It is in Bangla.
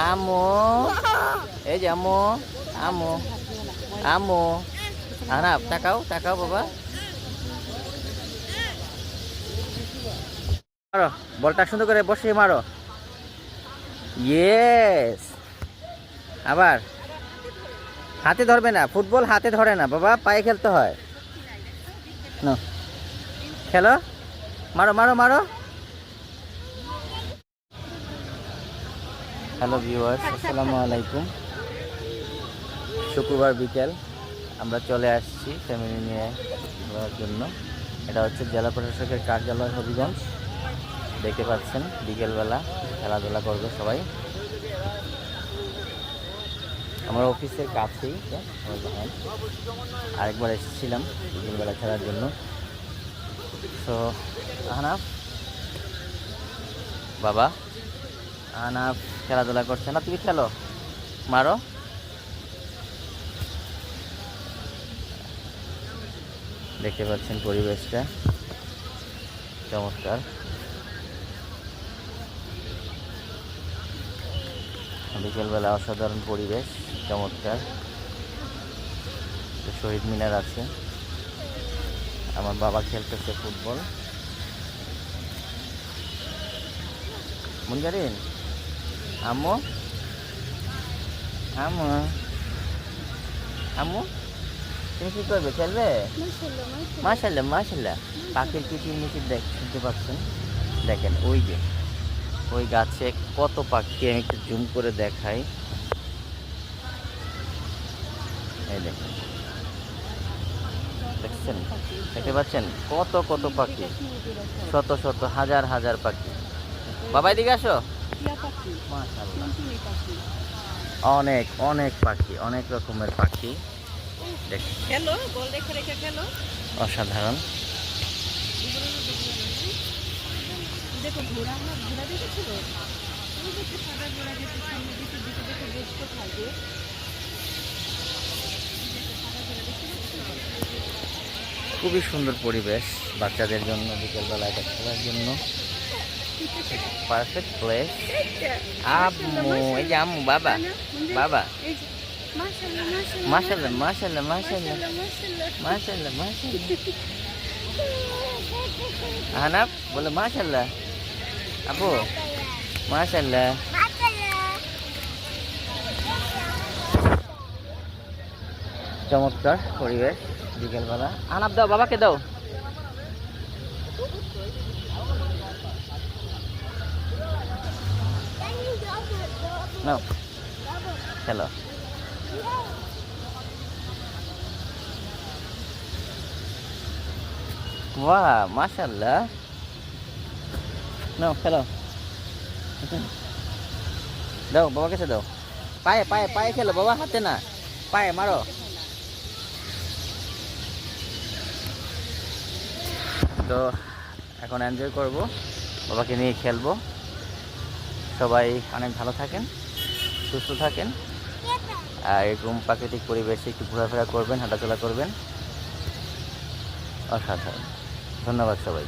আমু এই যে আমু আমু আমু আনাপ তাকাও তাকাও বাবা মারো বলটা সুন্দর করে বসিয়ে মারো ইয়েস আবার হাতে ধরবে না ফুটবল হাতে ধরে না বাবা পায়ে খেলতে হয় খেলো মারো মারো মারো হ্যালো ভিউয়ার্স, আসসালামু আলাইকুম। শুক্রবার বিকেল, আমরা চলে আসছি ফ্যামিলি নিয়ে ঘোরার জন্য। এটা হচ্ছে জেলা প্রশাসকের কার্যালয় হবিগঞ্জ। দেখতে পাচ্ছেন, বিকেলবেলা খেলাধুলা করবে সবাই। আমার অফিসের কাছেই আরেকবার এসেছিলাম বিকেলবেলা খেলার জন্য। তো আহনাফ? বাবা? আহনাফ? খেলাধুলা করছে না? তুমি খেলো? মারো? দেখতে পাচ্ছেন পরিবেশটা। চমৎকার। বিকেলবেলা অসাধারণ পরিবেশ, চমৎকার। শহীদ মিনার আছে। আমার বাবা খেলতেছে ফুটবল। মুনজারিন? আম্মু আম্মু আম্মু তুমি কি করবে খেলবে? মাশাল্লাহ মাশাল্লাহ পাখির কিচির মিচির দেখ শুনতে পাচ্ছেন? দেখেন ওই যে ওই গাছে কত পাখি আমি একটু জুম করে দেখাই। এই দেখেন। দেখছেন? দেখতে পাচ্ছেন? কত কত পাখি? শত শত হাজার হাজার পাখি। বাবা এদিকে আসো। অনেক অনেক পাখি অনেক রকমের পাখি। অসাধারণ। খুবই সুন্দর পরিবেশ বাচ্চাদের জন্য বিকেলবেলা এটা খেলার জন্য। পারফেক্ট প্লেস আম্মু এই যে আম্মু বাবা বাবা মাশাল্লাহ মাশাল্লাহ মাশাল্লাহ মাশাল্লাহ মাশাল্লাহ আহনাব বলে মাশাল্লাহ আপু মাশাল্লাহ চমৎকার পরিবেশ বিকেলবেলা। আনাপ দাও বাবাকে দাও। নাও। খেলো। বাহ মাশাল্লাহ নাও, খেলো। দাও বাবা কাছে দাও। পায়ে পায়ে পায়ে খেলো, বাবা, হাতে না। পায়ে, মারো। তো, এখন এনজয় করব। বাবাকে নিয়ে খেলব। সবাই অনেক ভালো থাকেন, সুস্থ থাকেন। আর এরকম প্রাকৃতিক পরিবেশে একটু ঘোরাফেরা করবেন, হাঁটাচলা করবেন। অসাধারণ। ধন্যবাদ সবাই